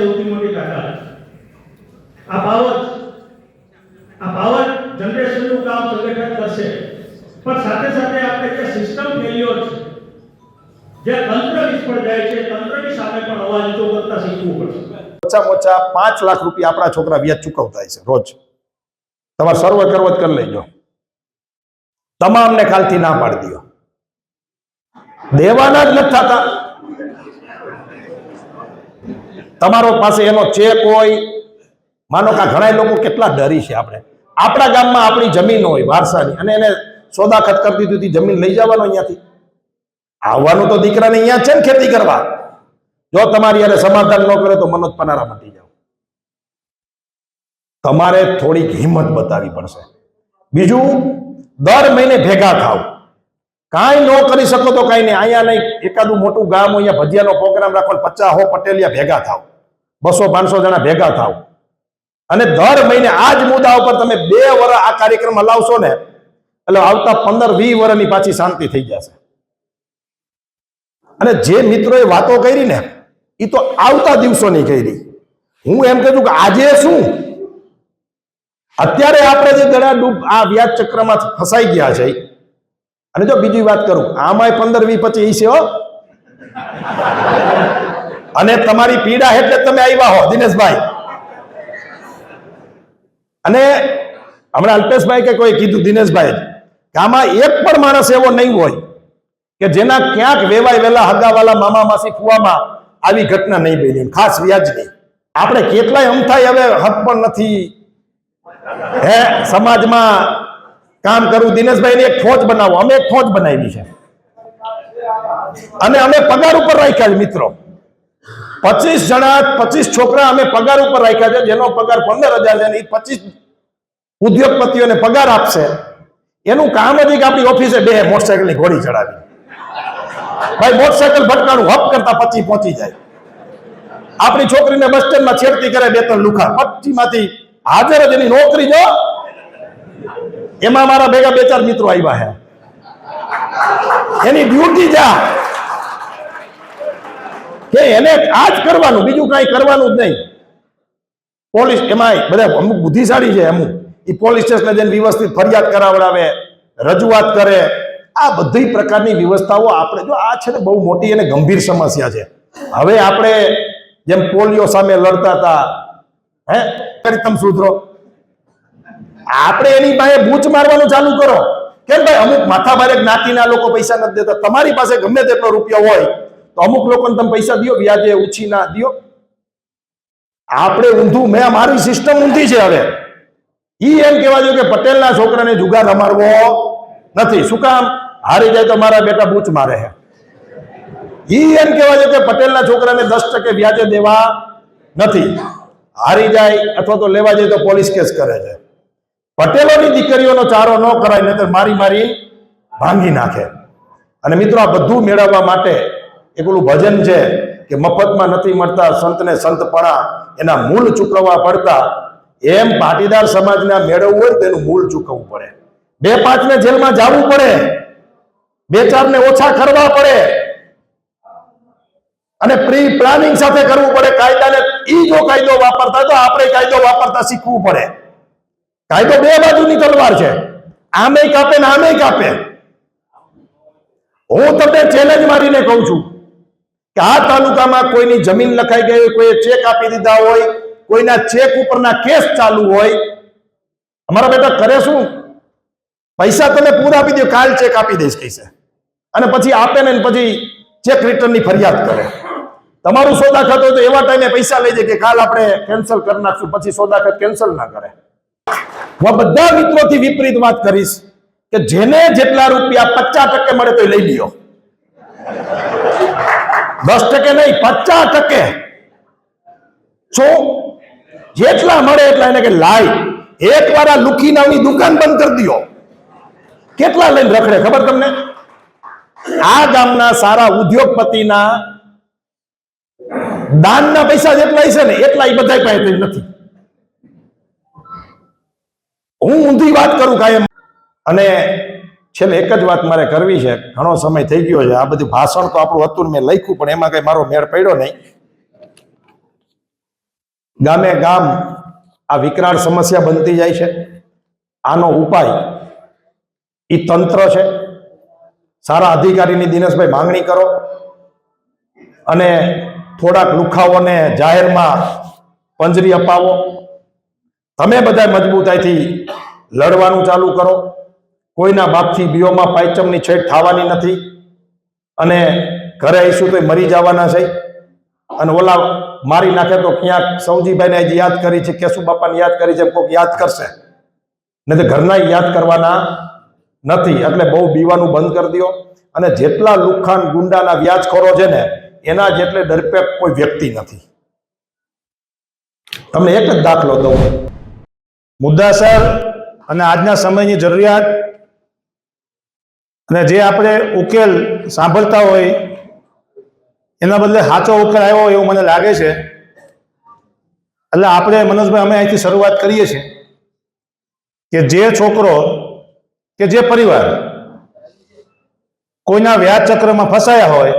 સૌથી મોટી તાકાત આ પાવર આ પાવર જનરેશનનું કામ સંગઠન કરશે. પણ સાથે સાથે આપણે જે સિસ્ટમ ફેલ્યોર છે, જે તંત્ર નિષ્ફળ જાય છે, તંત્રની સામે પણ અવાજ ઊંચો કરતા શીખવું પડશે. ઓછામાં ઓછા પાંચ લાખ રૂપિયા આપણા છોકરા વ્યાજ ચૂકવતા છે રોજ. તમારે સર્વ કરવો કરી લેજો. તમામને કાલથી ના પાડી દો દેવાના જ નથી થતા. તમારો પાસે એનો ચેક હોય. માનો કે ઘણા લોકો કેટલા ડરી છે આપણે. આપણા ગામમાં આપણી જમીન હોય, વારસાની, અને એને સોદા ખત કરી હતી, જમીન લઈ જવાનો અહીંયાથી. આવવાનું તો દીકરાને અહીંયા છે ને ખેતી કરવા. જો તમારી યારે સમાધાન ન કરે તો મનોજ પનારા મટી જાવ તમારે થોડીક હિંમત બતાવવી પડશે. બીજું, દર મહિને ભેગા થાવ કાંઈ ન કરી શકો તો કાંઈ નહીં. અહીંયા નહીં, એકાદું મોટું ગામ હોય, અહીંયા ભજીયાનો પ્રોગ્રામ રાખો પચાસ હો પટેલિયા ભેગા થાવ બસો પાંચસો જણા ભેગા થાવ અને દર મહિને આ જ મુદ્દા ઉપર તમે બે વર્ષ આ કાર્યક્રમ લાવશો ને, એટલે આવતા પંદર વીસ વર્ષની પાછી શાંતિ થઈ જશે. અને જે મિત્રોએ વાતો કરી ને એ તો આવતા દિવસોની કરી. હું એમ કહું કે આજે શું? અત્યારે આપણે જે ગળા ડૂબ આ વ્યાજ ચક્રમાં ફસાઈ ગયા છે, અને જો બીજી વાત કરું, આમાંય પંદર વીસ પચીસ છે અને તમારી પીડા એટલે તમે આવ્યા હો, દિનેશભાઈ. અને હમણાં અલ્પેશભાઈ કે કોઈ કીધું, દિનેશભાઈ, કે આમાં એક પણ માણસ એવો નહીં હોય કે જેના ક્યાંક વેવાય વેલા હગાવાલા મામા માસી ફુવામાં આવી ઘટના નહીં બની. ખાસ વ્યાજની. આપણે કેટલાય અમથાય હવે હક પણ નથી. હે, સમાજમાં કામ કરવું દિનેશભાઈ એક ફોજ બનાવો. અમે એક ફોજ બનાવી છે. અને અમે પગાર ઉપર રાખ્યા મિત્રો. પચીસ જણા, પચીસ છોકરા અમે પગાર ઉપર રાખ્યા છે, જેનો પગાર પંદર હજાર છે એ પચીસ ઉદ્યોગપતિઓને પગાર આપશે. એનું કામ જ કે આપણી ઓફિસે બે મોટરસાયકલની ઘોડી ચડાવી. ભાઈ મોટરસાયકલ ભટકાણું હપ કરતા પચી પહોંચી જાય. આપણી છોકરીને બસ સ્ટેન્ડમાં છેડતી કરે બે ત્રણ લુખા. પચી માંથી હાજર જ એની નોકરી જો. એમાં મારા ભેગા બે ચાર મિત્રો આવ્યા હે એની ડ્યુટી જા. કે એને આ જ કરવાનું, બીજું કાંઈ કરવાનું જ નહીં. પોલીસ, એમાંય બધા અમુક બુદ્ધિશાળી છે અમુક. એ પોલીસ સ્ટેશને જઈને વ્યવસ્થિત ફરિયાદ કરાવડાવે, રજૂઆત કરે. આ બધી પ્રકારની વ્યવસ્થાઓ આપણે, જો આ છે ને બહુ મોટી અને ગંભીર સમસ્યા છે. હવે આપણે જેમ પોલિયો સામે લડતા હતા, હે? તમે સુધરો. આપણે એની પાસે બૂચ મારવાનું ચાલુ કરો. કેમ ભાઈ, અમુક માથાભારે જ્ઞાતિના લોકો પૈસા નથી દેતા. તમારી પાસે ગમે તેટલો રૂપિયો હોય તો અમુક લોકોને તમે પૈસા દો વ્યાજે ઉછીના દો આપણે ઊંધું, મેં મારી સિસ્ટમ ઊંધી છે હવે. ઈ એમ કહેવા જોઈએ કે પટેલના છોકરાને જુગાર રમાડવો નથી. શું કામ? હારી જાય તો મારા બેટા બૂચ મારે હે. ઈ એમ કહેવા જોઈએ કે પટેલના છોકરાને દસ ટકે વ્યાજે દેવા નથી. હારી જાય અથવા તો લેવા જાય તો પોલીસ કેસ કરે છે. પટેલોની દીકરીઓનો ચારો ન કરાય નહીં મારી મારી ભાંગી નાખે. અને મિત્રો, આ બધું મેળવવા માટે એક ઓલું ભજન છે કે મફતમાં નથી મળતા સંતને સંતપણા, એના મૂળ ચૂકવવા પડતા. એમ પાટીદાર સમાજના મેળવવું હોય તેનું મૂળ ચૂકવવું પડે. બે પાંચને જેલમાં જવું પડે. બે ચારને ઓછા કરવા પડે. અને પ્રી પ્લાનિંગ સાથે કરવું પડે. કાયદાને ઈ જો કાયદો વાપરતા તો આપણે કાયદો વાપરતા શીખવું પડે. કાયદો બે બાજુની તલવાર છે. આમે કાપે ને આમે કાપે. હું તમને ચેલેન્જ મારીને કહું છું. કે આ તાલુકામાં કોઈની જમીન લખાઈ ગઈ હોય, કોઈએ ચેક આપી દીધા હોય, કોઈના ચેક ઉપરના કેસ ચાલુ હોય, અમારા બેટા કરે શું? પૈસા તમે પૂરા આપી દો, કાલ ચેક આપી દઈશ કહીશે અને પછી આપે ને પછી ચેક રિટર્નની ફરિયાદ કરે. તમારું સોદાખત હોય તો એવા ટાઈમે પૈસા લઈ જાય કે કાલ આપણે કેન્સલ કરી નાખશું, પછી સોદાખત કેન્સલ ના કરે. હું બધા મિત્રોથી વિપરીત વાત કરીશ કે જેને જેટલા રૂપિયા પચાસ ટકે મળે તો લઈ લ્યો. દસ ટકે નહીં, પચાસ ટકે. શું? જેટલા મળે એટલા એને કે લાય. એક વાર આ લુખી નામની દુકાન બંધ કરી દો કેટલા લઈને રખડે, ખબર તમને? આ ગામના સારા ઉદ્યોગપતિના દાનના પૈસા જેટલા છે ને, એટલા એ બધા પાસે નથી. હું ઊંધી વાત કરું કાયમ. અને છેલ્લે એક જ વાત મારે કરવી છે. ઘણો સમય થઈ ગયો છે. આ બધું ભાષણ તો આપણું હતું મેં લખ્યું, પણ એમાં કઈ મારો મેળ પડ્યો નહીં. ગામે ગામ આ વિકરાળ સમસ્યા બનતી જાય છે. આનો ઉપાય એ તંત્ર છે. સારા અધિકારીની દિનેશભાઈ માંગણી કરો. અને થોડાક લુખાઓને જાહેરમાં પંજરી અપાવો. તમે બધા મજબૂતાઈથી લડવાનું ચાલુ કરો. કોઈના બાપથી બીઓમાં પાયચમની છેડ થવાની નથી. અને ઘરે આવીશું તો મરી જવાના છે. અને ઓલા મારી નાખે તો ક્યાંક સૌજીભાઈને હજી યાદ કરી છે, કેશુ બાપાને યાદ કરી છે કોઈક યાદ કરશે. ને તો ઘરના યાદ કરવાના નથી. એટલે બહુ બીવાનું બંધ કરી દો અને જેટલા લુખાન ગુંડાના વ્યાજખોરો છે ને, એના જેટલે ડરપેક કોઈ વ્યક્તિ નથી. તમને એક જ દાખલો દઉં. મુદ્દાસર અને આજના સમયની જરૂરિયાત અને જે આપણે ઉકેલ સાંભળતા હોય, એના બદલે સાચો ઉકેલ આવ્યો હોય એવું મને લાગે છે. એટલે આપણે મનોજભાઈ, અમે અહીંથી શરૂઆત કરીએ છીએ કે જે છોકરો કે જે પરિવાર કોઈના વ્યાજ ચક્રમાં ફસાયા હોય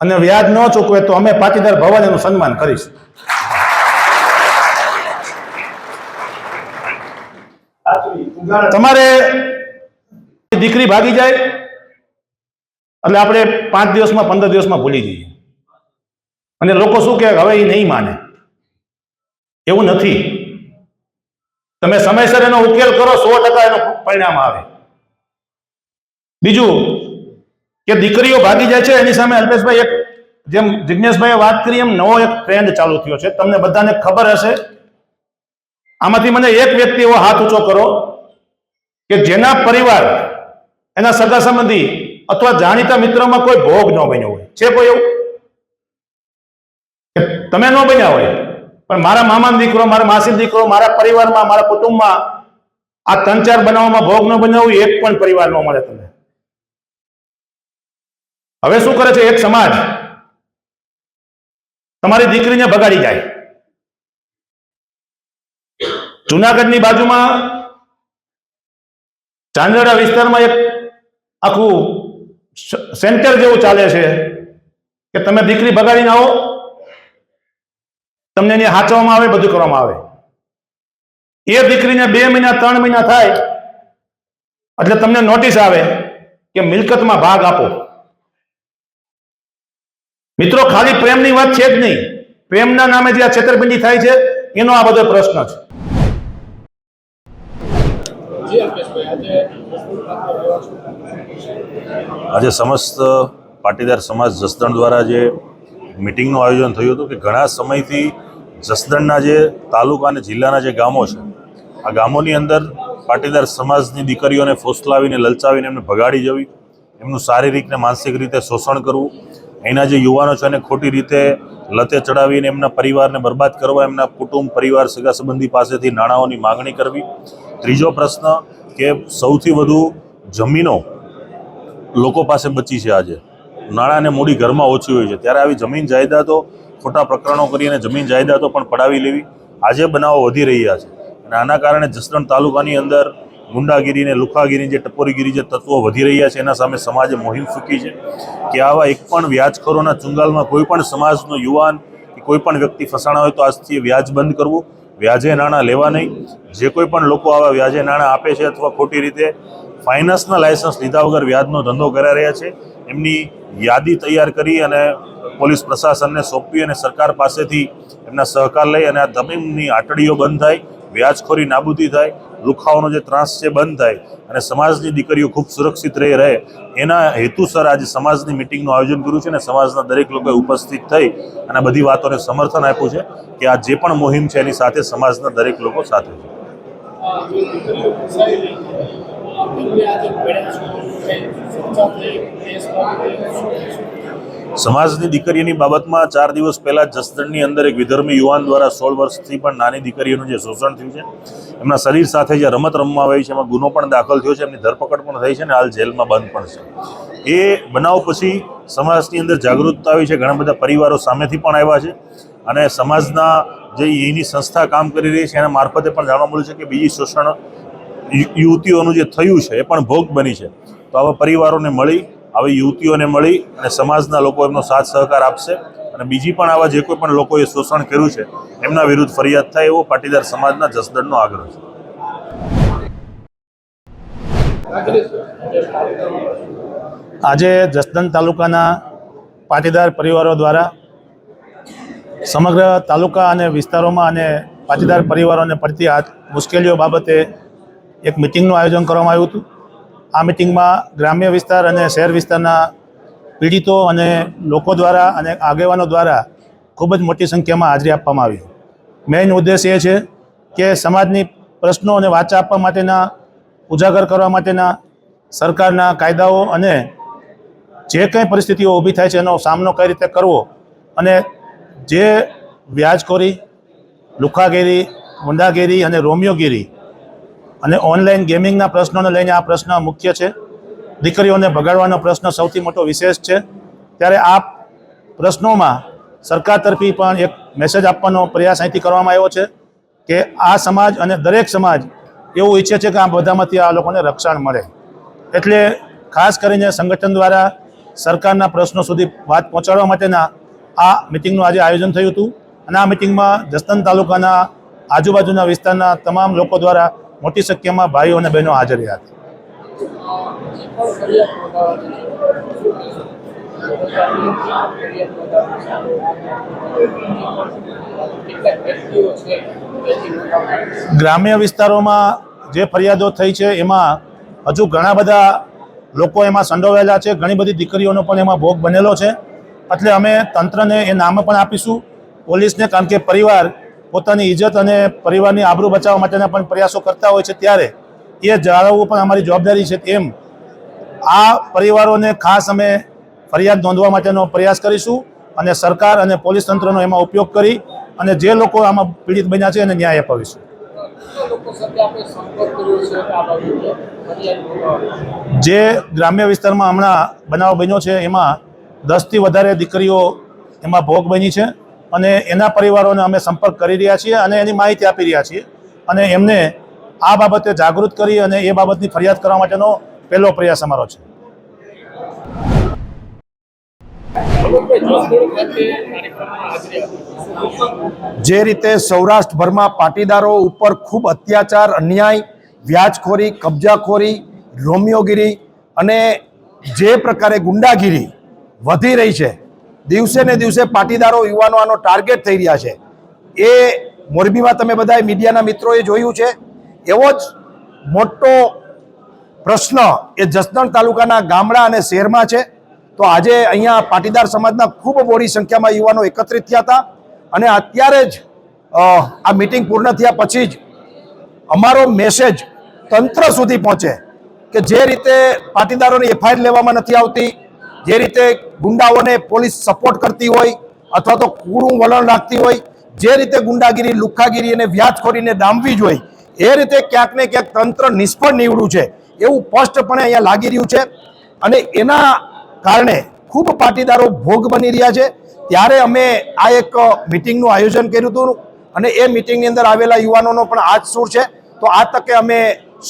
અને વ્યાજ ન ચૂકવે તો અમે પાટીદાર ભવન એનું સન્માન કરીશું. તમારે દીકરી ભાગી જાય, એટલે આપણે પાંચ દિવસમાં, પંદર દિવસમાં ભૂલી જઈએ. અને લોકો શું કહે, હવે એ નહીં માને. એવું નથી. તમે સમયસર એનો ઉકેલ કરો, સો ટકા એનો પરિણામ આવે. બીજું, કે દીકરીઓ ભાગી જાય છે, એની સામે અલ્પેશભાઈ એક, જેમ જિજ્ઞેશભાઈએ વાત કરી, એમ નવો એક ટ્રેન્ડ ચાલુ થયો છે. તમને બધાને ખબર હશે. આમાંથી મને એક વ્યક્તિ એવો હાથ ઊંચો કરો કે જેના પરિવાર એના સગા સંબંધી અથવા જાણીતા મિત્રમાં કોઈ ભોગ ન બન્યો હોય. છે કોઈ એવું? તમે ન બન્યા હોય. પણ મારા મામાનો દીકરો, મારા માસીનો દીકરો, મારા પરિવારમાં, મારા કુટુંબમાં આ ત્રણ ચાર બનાવવામાં ભોગ ન બન્યો હોય, એક પણ પરિવાર ન મળે તમને. હવે શું કરે છે? એક સમાજ તમારી દીકરીને બગાડી જાય. જુનાગઢની બાજુમાં ચાંદોડા વિસ્તારમાં એક આખું સેન્ટર જેવું ચાલે છે કે તમે દીકરી બગાડીને આવો, તમને એને હાચવામાં આવે, બધું કરવામાં આવે. એ દીકરીને બે મહિના, ત્રણ મહિના થાય, એટલે તમને નોટિસ આવે કે મિલકતમાં ભાગ આપો. મિત્રો, ખાલી પ્રેમની વાત છે જ નહીં. પ્રેમના નામે જે આ છેતરપિંડી થાય છે, એનો આ બધો પ્રશ્ન છે. આજે સમસ્ત પાટીદાર સમાજ જસદણ દ્વારા જે મિટિંગનું આયોજન થયું હતું કે ઘણા સમયથી જસદણના જે તાલુકા અને જિલ્લાના જે ગામો છે, આ ગામોની અંદર પાટીદાર સમાજની દીકરીઓને ફોસલાવીને, લલચાવીને એમને ભગાડી જવી, એમનું શારીરિક ને માનસિક રીતે શોષણ કરવું, એના જે યુવાનો છે એને ખોટી રીતે લતે ચડાવીને એમના પરિવારને બરબાદ કરવા, એમના કુટુંબ, પરિવાર, સગા સંબંધી પાસેથી નાણાંઓની માગણી કરવી ત્રીજો પ્રશ્ન કે સૌથી વધુ જમીનો લોકો પાસે બચી છે આજે. નાણાં અને મૂડી ઘરમાં ઓછી હોય છે. ત્યારે આવી જમીન જાયદાદો ખોટા પ્રકરણો કરીને જમીન જાયદાદો પણ પડાવી લેવી આજે બનાવો વધી રહ્યા છે. અને આના કારણે જસદણ તાલુકાની અંદર ગુંડાગીરી ને લુખાગીરી જે ટપોરીગીરી જે તત્વો વધી રહ્યા છે, એના સામે સમાજે મોહિમ ફૂકી છે કે આવા એક પણ વ્યાજખોરોના ચુંગાલમાં કોઈ પણ સમાજનો યુવાન કે કોઈ પણ વ્યક્તિ ફસાણા હોય તો આજથી વ્યાજ બંધ કરવું. વ્યાજે નાણાં લેવા નહીં. જે કોઈ પણ લોકો આવા વ્યાજે નાણાં આપે છે અથવા ખોટી રીતે ફાઇનાન્સના લાયસન્સ લીધા વગર વ્યાજનો ધંધો કરાઈ રહ્યા છે, એમની યાદી તૈયાર કરી અને પોલીસ પ્રશાસનને સોંપવી અને સરકાર પાસેથી એમના સહકાર લઈ અને આ તમામની આટડીઓ બંધ થાય, વ્યાજખોરી નાબૂદી થાય લુખાઓનો જે ત્રાસ છે બંધ થાય અને સમાજની દીકરીઓ ખૂબ સુરક્ષિત રહી રહે, એના હેતુસર આજે સમાજની મિટિંગનું આયોજન કર્યું છે અને સમાજના દરેક લોકોએ ઉપસ્થિત થઈ અને બધી વાતોને સમર્થન આપ્યું છે કે આ જે પણ મુહિમ છે એની સાથે સમાજના દરેક લોકો સાથે છે. સમાજની દીકરીઓની બાબતમાં ચાર દિવસ પહેલા જસદણની અંદર એક વિધર્મી યુવાન દ્વારા સોળ વર્ષથી પણ નાની દીકરીઓનું જે શોષણ થયું છે, એમના શરીર સાથે જે રમત રમવા આવી છે, એમાં ગુનો પણ દાખલ થયો છે, એમની ધરપકડ પણ થઈ છે અને હાલ જેલમાં બંધ પણ છે. એ બનાવ પછી સમાજની અંદર જાગૃતતા આવી છે, ઘણા બધા પરિવારો સામેથી પણ આવ્યા છે અને સમાજના જે એની સંસ્થા કામ કરી રહી છે, એના મારફતે પણ જાણવા મળ્યું છે કે બીજી શોષણ યુવતીઓનું જે થયું છે, એ પણ ભોગ બની છે. તો આવા પરિવારોને મળી આવી યુવતીઓને મળી અને સમાજના લોકો એમનો સાથ સહકાર આપશે અને બીજી પણ આવા જે કોઈ પણ લોકોએ શોષણ કર્યું છે, એમના વિરુદ્ધ ફરિયાદ થાય એવો પાટીદાર સમાજના જસદણનો આગ્રહ છે. આજે જસદણ તાલુકાના પાટીદાર પરિવારો દ્વારા સમગ્ર તાલુકા અને વિસ્તારોમાં અને પાટીદાર પરિવારોને પડતી મુશ્કેલીઓ બાબતે એક મિટિંગનું આયોજન કરવામાં આવ્યું હતું. આ મિટિંગમાં ગ્રામ્ય વિસ્તાર અને શહેર વિસ્તારના પીડિતો અને લોકો દ્વારા અને આગેવાનો દ્વારા ખૂબ જ મોટી સંખ્યામાં હાજરી આપવામાં આવી. મેઇન ઉદ્દેશ એ છે કે સમાજની પ્રશ્નો અને વાચા આપવા માટેના, ઉજાગર કરવા માટેના સરકારના કાયદાઓ અને જે કંઈ પરિસ્થિતિઓ ઊભી થાય છે એનો સામનો કઈ રીતે કરવો અને જે વ્યાજખોરી, લુખાગીરી ગુંડાગીરી અને રોમિયોગીરી અને ઓનલાઈન ગેમિંગના પ્રશ્નોને લઈને આ પ્રશ્ન મુખ્ય છે. દીકરીઓને ભગાડવાનો પ્રશ્ન સૌથી મોટો વિશેષ છે. ત્યારે આ પ્રશ્નોમાં સરકાર તરફી પણ એક મેસેજ આપવાનો પ્રયાસ અહીંથી કરવામાં આવ્યો છે કે આ સમાજ અને દરેક સમાજ એવું ઈચ્છે છે કે આ બધામાંથી આ લોકોને રક્ષણ મળે. એટલે ખાસ કરીને સંગઠન દ્વારા સરકારના પ્રશ્નો સુધી વાત પહોંચાડવા માટેના આ મિટિંગનું આજે આયોજન થયું હતું. અને આ મિટિંગમાં જસદન તાલુકાના આજુબાજુના વિસ્તારના તમામ લોકો દ્વારા મોટી સંખ્યામાં ભાઈઓ અને બહેનો હાજર રહ્યા હતા ગ્રામ્ય વિસ્તારોમાં જે ફરિયાદો થઈ છે, એમાં હજુ ઘણા બધા લોકો એમાં સંડોવાયેલા છે. ઘણી બધી દીકરીઓનો પણ એમાં ભોગ બનેલો છે. એટલે અમે તંત્રને એ નામ પણ આપીશું. પોલીસને, કારણ કે પરિવાર પોતાની ઇજ્જત અને પરિવારની આબરૂ બચાવવા માટેના પણ પ્રયાસો કરતા હોય છે ત્યારે એ જાળવવું પણ અમારી જવાબદારી છે એમ આ પરિવારોને ખાસ અમે ફરિયાદ નોંધવા માટેનો પ્રયાસ કરીશું અને સરકાર અને પોલીસ તંત્રનો એમાં ઉપયોગ કરી અને જે લોકો આમાં પીડિત બન્યા છે એને ન્યાય અપાવીશું. જે ગ્રામ્ય વિસ્તારમાં હમણાં બનાવ બન્યો છે, એમાં દસથી વધારે દીકરીઓ એમાં ભોગ બની છે અને એના પરિવારોને અમે સંપર્ક કરી રહ્યા છીએ અને એની માહિતી આપી રહ્યા છીએ અને એમને આ બાબતે જાગૃત કરી અને એ બાબતની ફરિયાદ કરવા માટેનો પહેલો પ્રયાસ અમારો છે. જે રીતે સૌરાષ્ટ્રભરમાં પાટીદારો ઉપર ખૂબ અત્યાચાર, અન્યાય, વ્યાજખોરી, કબજાખોરી, રોમિયોગીરી અને જે પ્રકારે ગુંડાગીરી વધી રહી છે દિવસે ને દિવસે પાટીદારો, યુવાનો આનો ટાર્ગેટ થઈ રહ્યા છે. એ મોરબીમાં તમે બધા મીડિયાના મિત્રોએ જોયું છે. એવો જ મોટો પ્રશ્ન એ જસદણ તાલુકાના ગામડા અને શહેરમાં છે. તો આજે અહીંયા પાટીદાર સમાજના ખૂબ મોટી સંખ્યામાં યુવાનો એકત્રિત થયા હતા. અને અત્યારે જ આ મિટિંગ પૂર્ણ થયા પછી જ અમારો મેસેજ તંત્ર સુધી પહોંચે કે જે રીતે પાટીદારોની એફઆઈઆર લેવામાં નથી આવતી, જે રીતે ગુંડાઓને પોલીસ સપોર્ટ કરતી હોય અથવા તો કૂડું વલણ રાખતી હોય, જે રીતે ગુંડાગીરી, લુખ્ખાગીરી અને વ્યાજખોરીને ડામવી જોઈએ એ રીતે ક્યાંક ને ક્યાંક તંત્ર નિષ્ફળ નીવડ્યું છે, એવું સ્પષ્ટપણે અહીંયા લાગી રહ્યું છે. અને એના કારણે ખૂબ પાટીદારો ભોગ બની રહ્યા છે. ત્યારે અમે આ એક મિટિંગનું આયોજન કર્યું હતું અને એ મિટિંગની અંદર આવેલા યુવાનોનો પણ આ જ સૂર છે. તો આ તકે અમે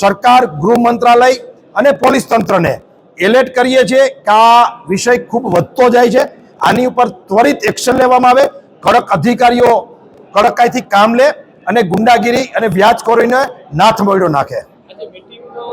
સરકાર, ગૃહ મંત્રાલય અને પોલીસ તંત્રને એલર્ટ કરીએ છીએ કે આ વિષય ખૂબ વધતો જાય છે. આની ઉપર ત્વરિત એક્શન લેવામાં આવે. કડક અધિકારીઓ કડકાઈથી કામ લે અને ગુંડાગીરી અને વ્યાજખોરીને નાથ મોડ્યો નાખે. જો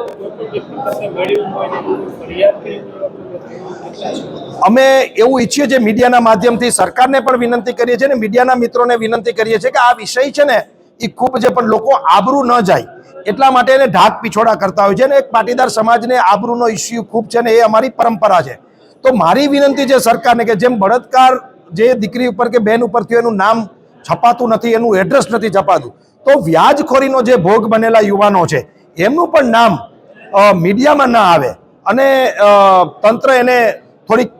અમે એવું ઈચ્છીએ છીએ મીડિયાના માધ્યમથી સરકારને પણ વિનંતી કરીએ છીએ અને મીડિયાના મિત્રોને વિનંતી કરીએ છીએ કે આ વિષય છે ને એ ખૂબ છે પણ લોકો આબરૂ ન જાય. એટલા માટે એને ઢાક પીછોડા કરતા હોય છે અને એક પાટીદાર સમાજને આબરૂનો ઇસ્યુ ખૂબ છે ને એ અમારી પરંપરા છે. તો મારી વિનંતી છે સરકારને કે જેમ બળાત્કાર જે દીકરી ઉપર કે બેન ઉપર થયું એનું નામ છપાતું નથી, એનું એડ્રેસ નથી છપાતું, તો વ્યાજખોરીનો જે ભોગ બનેલા યુવાનો છે, એમનું પણ નામ મીડિયામાં ના આવે અને તંત્ર એને થોડીક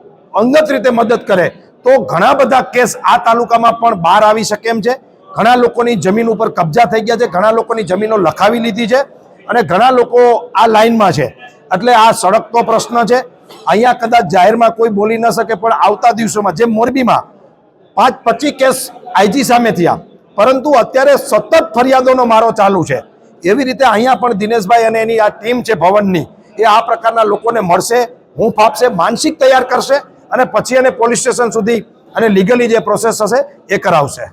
અંગત રીતે મદદ કરે, તો ઘણા બધા કેસ આ તાલુકામાં પણ બહાર આવી શકે એમ છે. ઘણા લોકોની જમીન ઉપર કબજા થઈ ગયા છે, ઘણા લોકોની જમીનો લખાવી લીધી છે અને ઘણા લોકો આ લાઇનમાં છે. એટલે આ સડકનો પ્રશ્ન છે. અહીંયા કદાચ જાહેરમાં કોઈ બોલી ન શકે, પણ આવતા દિવસોમાં જેમ મોરબીમાં પાંચ પચીસ કેસ આઈજી સામે થયા, પરંતુ અત્યારે સતત ફરિયાદોનો મારો ચાલુ છે. એવી રીતે અહીંયા પણ દિનેશભાઈ અને એની આ ટીમ છે ભવનની, એ આ પ્રકારના લોકોને મળશે, હું ફાપશે, માનસિક તૈયાર કરશે અને પછી એને પોલીસ સ્ટેશન સુધી અને લીગલી જે પ્રોસેસ હશે, એ કરાવશે.